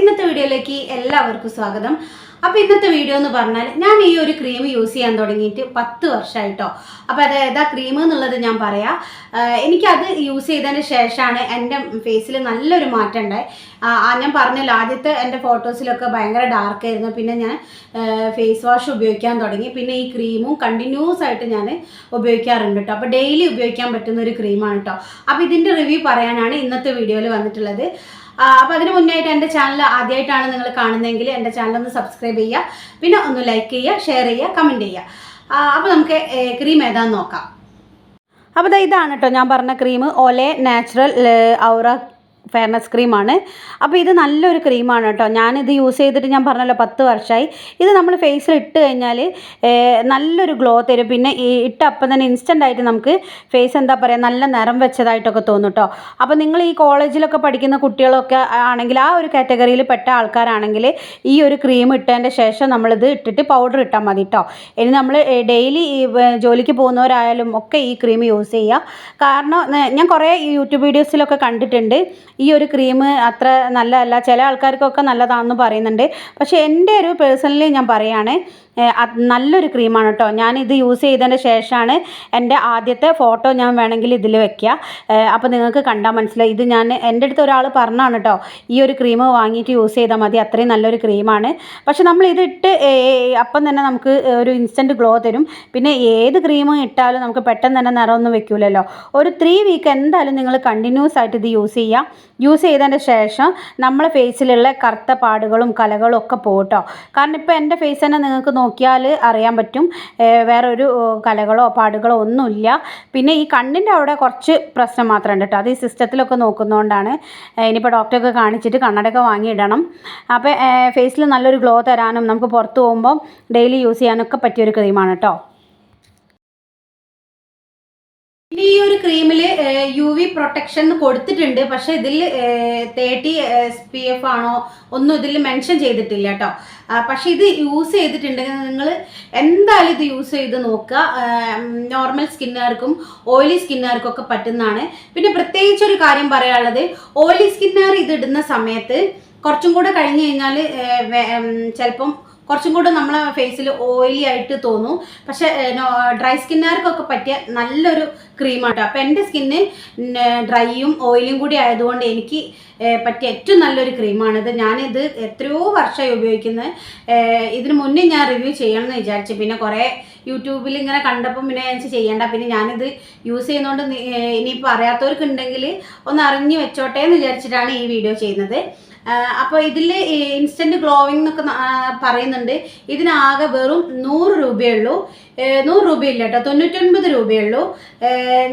ഇന്നത്തെ വീഡിയോയിലേക്ക് എല്ലാവർക്കും സ്വാഗതം. അപ്പോൾ ഇന്നത്തെ വീഡിയോ എന്ന് പറഞ്ഞാൽ ഞാൻ ഈ ഒരു ക്രീം യൂസ് ചെയ്യാൻ തുടങ്ങിയിട്ട് പത്ത് വർഷമായിട്ടോ അപ്പോൾ അത് ഏതാ ക്രീം എന്നുള്ളത് ഞാൻ പറയാം. എനിക്കത് യൂസ് ചെയ്തതിന് ശേഷമാണ് എന്റെ ഫേസിൽ നല്ലൊരു മാറ്റം ഉണ്ടായി. ഞാൻ പറഞ്ഞല്ലോ ആദ്യത്തെ എന്റെ ഫോട്ടോസിലൊക്കെ ഭയങ്കര ഡാർക്കായിരുന്നു പിന്നെ ഞാൻ ഫേസ് വാഷ് ഉപയോഗിക്കാൻ തുടങ്ങി. പിന്നെ ഈ ക്രീമും കണ്ടിന്യൂസ് ആയിട്ട് ഞാൻ ഉപയോഗിക്കാറുണ്ട് കേട്ടോ അപ്പോൾ ഡെയിലി ഉപയോഗിക്കാൻ പറ്റുന്ന ഒരു ക്രീമാണ് കേട്ടോ അപ്പോൾ ഇതിന്റെ റിവ്യൂ പറയാനാണ് ഇന്നത്തെ വീഡിയോയിൽ വന്നിട്ടുള്ളത്. അപ്പോൾ അതിന് മുന്നായിട്ട് എന്റെ ചാനൽ ആദ്യമായിട്ടാണ് നിങ്ങൾ കാണുന്നതെങ്കിൽ എന്റെ ചാനൽ ഒന്ന് സബ്സ്ക്രൈബ് ചെയ്യുക. പിന്നെ ഒന്ന് ലൈക്ക് ചെയ്യുക ഷെയർ ചെയ്യുക കമന്റ് ചെയ്യുക. അപ്പോൾ നമുക്ക് ക്രീം ഏതാന്ന് നോക്കാം. അപ്പോൾ ഇതാണ് കേട്ടോ ഞാൻ പറഞ്ഞ cream Olay natural aura fairness ക്രീമാണ്. അപ്പോൾ ഇത് നല്ലൊരു ക്രീമാണ് കേട്ടോ. ഞാനിത് യൂസ് ചെയ്തിട്ട് ഞാൻ പറഞ്ഞല്ലോ പത്ത് വർഷമായി ഇത് നമ്മൾ ഫേസിൽ ഇട്ട് കഴിഞ്ഞാൽ നല്ലൊരു ഗ്ലോ തരും. പിന്നെ ഇട്ട അപ്പം തന്നെ ഇൻസ്റ്റന്റ് ആയിട്ട് നമുക്ക് ഫേസ് എന്താ പറയുക നല്ല നിറം വെച്ചതായിട്ടൊക്കെ തോന്നും കേട്ടോ അപ്പോൾ നിങ്ങൾ ഈ കോളേജിലൊക്കെ പഠിക്കുന്ന കുട്ടികളൊക്കെ ആണെങ്കിൽ ആ ഒരു കാറ്റഗറിയിൽ പെട്ട ആൾക്കാരാണെങ്കിൽ ഈ ഒരു ക്രീം ഇട്ടതിന്റെ ശേഷം നമ്മളിത് ഇട്ടിട്ട് പൗഡർ ഇട്ടാൽ മതി കേട്ടോ ഇനി നമ്മൾ ഡെയിലി ജോലിക്ക് പോകുന്നവരായാലും ഒക്കെ ഈ ക്രീം യൂസ് ചെയ്യുക കാരണം ഞാൻ കുറേ യൂട്യൂബ് വീഡിയോസിലൊക്കെ കണ്ടിട്ടുണ്ട്. ഈ ഒരു ക്രീം അത്ര നല്ലതല്ല. ചില ആൾക്കാർക്കൊക്കെ നല്ലതാണെന്ന് പറയുന്നുണ്ട്. പക്ഷേ എന്റെ ഒരു പേഴ്സണലി ഞാൻ പറയുകയാണ് നല്ലൊരു ക്രീമാണ് കേട്ടോ. ഞാനിത് യൂസ് ചെയ്തതിന് ശേഷമാണ് എന്റെ ആദ്യത്തെ ഫോട്ടോ ഞാൻ വേണമെങ്കിൽ ഇതിൽ വെക്കുക അപ്പോൾ നിങ്ങൾക്ക് കണ്ടാൽ മനസ്സിലായി. ഇത് ഞാൻ എന്റെ അടുത്ത് ഒരാൾ പറഞ്ഞാണ് കേട്ടോ ഈ ഒരു ക്രീം വാങ്ങിയിട്ട് യൂസ് ചെയ്താൽ മതി. അത്രയും നല്ലൊരു ക്രീമാണ്. പക്ഷേ നമ്മൾ ഇതിട്ട് അപ്പം തന്നെ നമുക്ക് ഒരു ഇൻസ്റ്റന്റ് ഗ്ലോ തരും. പിന്നെ ഏത് ക്രീം ഇട്ടാലും നമുക്ക് പെട്ടെന്ന് തന്നെ നിറമൊന്നും വെക്കൂലല്ലോ. ഒരു ത്രീ വീക്ക് എന്തായാലും നിങ്ങൾ കണ്ടിന്യൂസ് ആയിട്ട് ഇത് യൂസ് ചെയ്യുക യൂസ് ചെയ്തതിന്റെ ശേഷം നമ്മളെ ഫേസിലുള്ള കറുത്ത പാടുകളും കലകളും ഒക്കെ പോകട്ടോ കാരണം ഇപ്പോൾ എന്റെ ഫേസ് തന്നെ നിങ്ങൾക്ക് നോക്കിയാൽ അറിയാൻ പറ്റും. വേറൊരു കലകളോ പാടുകളോ ഒന്നുമില്ല. പിന്നെ ഈ കണ്ണിന്റെ അവിടെ കുറച്ച് പ്രശ്നം മാത്രമുണ്ട് കേട്ടോ. അത് ഈ സിസ്റ്റത്തിലൊക്കെ നോക്കുന്നതുകൊണ്ടാണ് ഇനിയിപ്പോൾ ഡോക്ടറൊക്കെ കാണിച്ചിട്ട് കണ്ണടയൊക്കെ വാങ്ങിയിടണം. അപ്പോൾ ഫേസിൽ നല്ലൊരു ഗ്ലോ തരാനും നമുക്ക് പുറത്ത് പോകുമ്പോൾ ഡെയിലി യൂസ് ചെയ്യാനൊക്കെ പറ്റിയൊരു ക്രീമാണ് കേട്ടോ. യു വി പ്രൊട്ടക്ഷൻ കൊടുത്തിട്ടുണ്ട്. പക്ഷെ ഇതിൽ തേർട്ടി എസ് പി എഫ് ആണോ ഒന്നും ഇതിൽ മെൻഷൻ ചെയ്തിട്ടില്ല കേട്ടോ. പക്ഷെ ഇത് യൂസ് ചെയ്തിട്ടുണ്ടെങ്കിൽ നിങ്ങൾ എന്തായാലും ഇത് യൂസ് ചെയ്ത് നോക്കുക. നോർമൽ സ്കിന്നുകാർക്കും ഓയിലി സ്കിന്നുകാർക്കും ഒക്കെ പറ്റുന്നതാണ്. പിന്നെ പ്രത്യേകിച്ച് ഒരു കാര്യം പറയാനുള്ളത് ഓയിലി സ്കിന്നുകാർ ഇത് ഇടുന്ന സമയത്ത് കുറച്ചും കൂടെ കഴിഞ്ഞ് കഴിഞ്ഞാൽ ചിലപ്പം കുറച്ചും കൂടെ നമ്മളെ ഫേസിൽ ഓയിലി ആയിട്ട് തോന്നും. പക്ഷെ ഡ്രൈ സ്കിന്നുകാർക്കൊക്കെ പറ്റിയ നല്ലൊരു ക്രീമാണ് അപ്പോൾ എന്റെ സ്കിന്ന് ഡ്രൈയും ഓയിലും കൂടി ആയതുകൊണ്ട് എനിക്ക് പറ്റിയ ഏറ്റവും നല്ലൊരു ക്രീമാണിത് ഞാനിത് എത്രയോ വർഷമായി ഉപയോഗിക്കുന്നത് ഇതിന് മുന്നേ ഞാൻ റിവ്യൂ ചെയ്യണം എന്ന് വിചാരിച്ചു. പിന്നെ കുറേ യൂട്യൂബിൽ ഇങ്ങനെ കണ്ടപ്പം പിന്നെ എനിക്ക് ചെയ്യേണ്ട. പിന്നെ ഞാനിത് യൂസ് ചെയ്യുന്നതുകൊണ്ട് ഇനിയിപ്പോൾ അറിയാത്തവർക്കുണ്ടെങ്കിൽ ഒന്ന് അറിഞ്ഞു വെച്ചോട്ടെ എന്ന് വിചാരിച്ചിട്ടാണ് ഈ വീഡിയോ ചെയ്യുന്നത്. അപ്പോൾ ഇതിൽ ഇൻസ്റ്റന്റ് ഗ്ലോവിംഗ് എന്നൊക്കെ പറയുന്നുണ്ട്. ഇതിനാകെ വെറും നൂറ് രൂപയേ ഉള്ളൂ രൂപ നൂറ് രൂപയില്ല കേട്ടോ തൊണ്ണൂറ്റൊൻപത് രൂപയുള്ളൂ.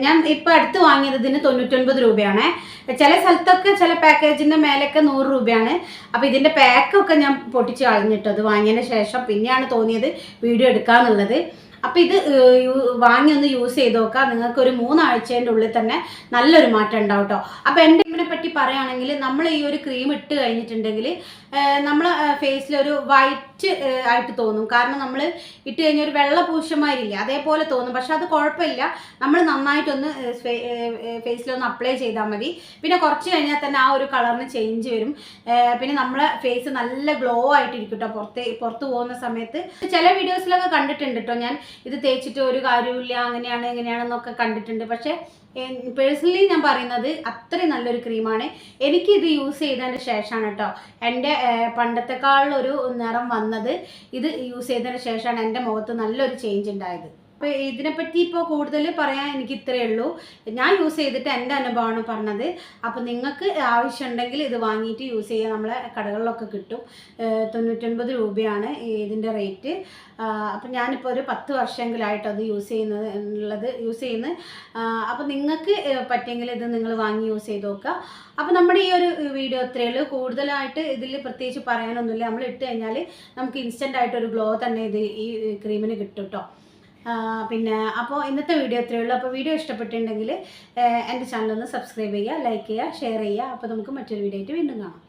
ഞാൻ ഇപ്പോൾ അടുത്ത് വാങ്ങിയത് ഇതിന് തൊണ്ണൂറ്റൊൻപത് രൂപയാണ്. ചില സ്ഥലത്തൊക്കെ ചില പാക്കേജിന്റെ മേലൊക്കെ നൂറ് രൂപയാണ്. അപ്പോൾ ഇതിന്റെ പാക്കൊക്കെ ഞാൻ പൊട്ടിച്ച് കളഞ്ഞിട്ടത് വാങ്ങിയതിന് ശേഷം പിന്നെയാണ് തോന്നിയത് വീഡിയോ എടുക്കാന്നുള്ളത്. അപ്പോൾ ഇത് വാങ്ങി ഒന്ന് യൂസ് ചെയ്ത് നോക്കാം. നിങ്ങൾക്ക് ഒരു മൂന്നാഴ്ചേന്റെ ഉള്ളിൽ തന്നെ നല്ലൊരു മാറ്റം ഉണ്ടാവും കേട്ടോ അപ്പോൾ എന്റെ പറ്റി പറയുകയാണെങ്കിൽ നമ്മൾ ഈ ഒരു ക്രീം ഇട്ട് കഴിഞ്ഞിട്ടുണ്ടെങ്കിൽ നമ്മൾ ഫേസിൽ ഒരു വൈറ്റ് ആയിട്ട് തോന്നും. കാരണം നമ്മൾ ഇട്ട് കഴിഞ്ഞാൽ ഒരു വെള്ള അതേപോലെ തോന്നും. പക്ഷെ അത് കുഴപ്പമില്ല. നമ്മൾ നന്നായിട്ടൊന്ന് ഫേസിലൊന്ന് അപ്ലൈ ചെയ്താൽ മതി. പിന്നെ കുറച്ച് കഴിഞ്ഞാൽ തന്നെ ആ ഒരു കളറിന് ചേഞ്ച് വരും. പിന്നെ നമ്മളെ ഫേസ് നല്ല ഗ്ലോ ആയിട്ടിരിക്കും കേട്ടോ പുറത്ത് പുറത്ത് പോകുന്ന സമയത്ത്. ചില വീഡിയോസിലൊക്കെ കണ്ടിട്ടുണ്ട് കേട്ടോ ഞാൻ. ഇത് തേച്ചിട്ട് ഒരു കാര്യമില്ല അങ്ങനെയാണ് എങ്ങനെയാണെന്നൊക്കെ കണ്ടിട്ടുണ്ട്. പക്ഷേ പേഴ്സണലി ഞാൻ പറയുന്നത് അത്രയും നല്ലൊരു ക്രീമാണ് എനിക്ക് ഇത് യൂസ് ചെയ്തതിന് ശേഷമാണ് കേട്ടോ എന്റെ പണ്ടത്തെക്കാളൊരു നിറം വന്നത്. ഇത് യൂസ് ചെയ്തതിന് ശേഷമാണ് എന്റെ മുഖത്ത് നല്ലൊരു ചേഞ്ച് ഉണ്ടായത്. അപ്പോൾ ഇതിനെപ്പറ്റി ഇപ്പോൾ കൂടുതൽ പറയാൻ എനിക്ക് ഇത്രയേ ഉള്ളൂ. ഞാൻ യൂസ് ചെയ്തിട്ട് എന്റെ അനുഭവമാണ് പറഞ്ഞത്. അപ്പോൾ നിങ്ങൾക്ക് ആവശ്യമുണ്ടെങ്കിൽ ഇത് വാങ്ങിയിട്ട് യൂസ് ചെയ്യുക നമ്മളെ കടകളിലൊക്കെ കിട്ടും. തൊണ്ണൂറ്റൊൻപത് രൂപയാണ് ഇതിന്റെ റേറ്റ്. അപ്പം ഞാനിപ്പോൾ ഒരു പത്ത് വർഷമെങ്കിലായിട്ട് അത് യൂസ് ചെയ്യുന്നത് ഉള്ളത് യൂസ് ചെയ്യുന്നത് അപ്പോൾ നിങ്ങൾക്ക് പറ്റിയെങ്കിൽ ഇത് നിങ്ങൾ വാങ്ങി യൂസ് ചെയ്ത് നോക്കുക. അപ്പോൾ നമ്മുടെ ഈ ഒരു വീഡിയോ അത്രയേ ഉള്ളൂ. കൂടുതലായിട്ട് ഇതിൽ പ്രത്യേകിച്ച് പറയാനൊന്നുമില്ല. നമ്മൾ ഇട്ട് കഴിഞ്ഞാൽ നമുക്ക് ഇൻസ്റ്റന്റ് ആയിട്ട് ഒരു ഗ്ലോ തന്നെ ഇത് ഈ ക്രീമിന് കിട്ടും കേട്ടോ പിന്നെ അപ്പോൾ ഇന്നത്തെ വീഡിയോ അത്രയേ ഉള്ളൂ. അപ്പോൾ വീഡിയോ ഇഷ്ടപ്പെട്ടിട്ടുണ്ടെങ്കിൽ എന്റെ ചാനലൊന്ന് സബ്സ്ക്രൈബ് ചെയ്യുക ലൈക്ക് ചെയ്യുക ഷെയർ ചെയ്യുക. അപ്പോൾ നമുക്ക് മറ്റൊരു വീഡിയോ ആയിട്ട് വീണ്ടും കാണാം.